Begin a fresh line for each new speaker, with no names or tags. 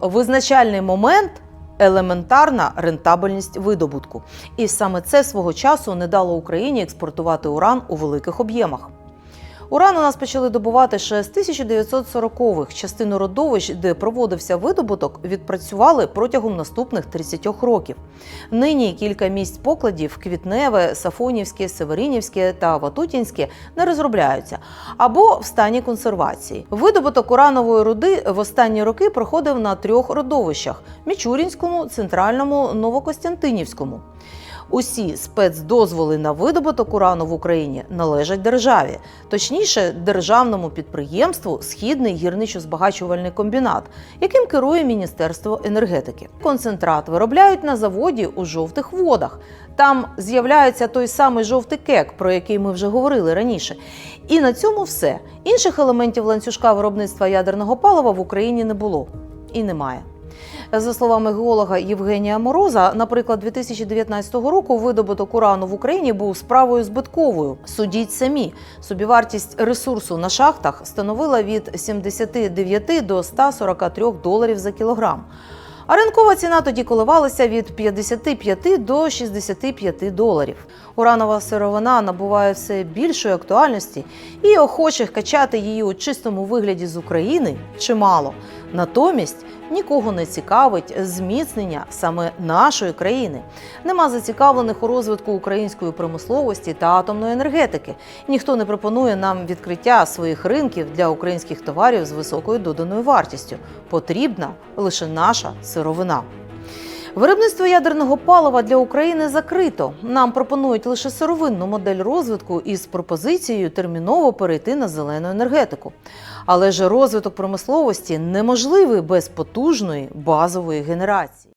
Визначальний момент елементарна рентабельність видобутку. І саме це свого часу не дало Україні експортувати уран у великих об'ємах. Уран у нас почали добувати ще з 1940-х. Частину родовищ, де проводився видобуток, відпрацювали протягом наступних 30 років. Нині кілька місць покладів Квітневе, Сафонівське, Северинівське та Ватутінське не розробляються або в стані консервації. Видобуток уранової руди в останні роки проходив на трьох родовищах: Мічурінському, Центральному, Новокостянтинівському. Усі спецдозволи на видобуток урану в Україні належать державі, точніше, державному підприємству Східний гірничо-збагачувальний комбінат, яким керує Міністерство енергетики. Концентрат виробляють на заводі у жовтих водах. Там з'являється той самий жовтий кек, про який ми вже говорили раніше. І на цьому все. Інших елементів ланцюжка виробництва ядерного палива в Україні не було і немає. За словами геолога Євгенія Мороза, наприклад, 2019 року видобуток урану в Україні був справою збитковою. Судіть самі. Собівартість ресурсу на шахтах становила від 79 до 143 доларів за кілограм. А ринкова ціна тоді коливалася від 55 до 65 доларів. Уранова сировина набуває все більшої актуальності, і охочих качати її у чистому вигляді з України чимало. Натомість нікого не цікавить зміцнення саме нашої країни. Нема зацікавлених у розвитку української промисловості та атомної енергетики. Ніхто не пропонує нам відкриття своїх ринків для українських товарів з високою доданою вартістю. Потрібна лише наша сировина. Виробництво ядерного палива для України закрито. Нам пропонують лише сировинну модель розвитку із пропозицією терміново перейти на зелену енергетику. Але ж розвиток промисловості неможливий без потужної базової генерації.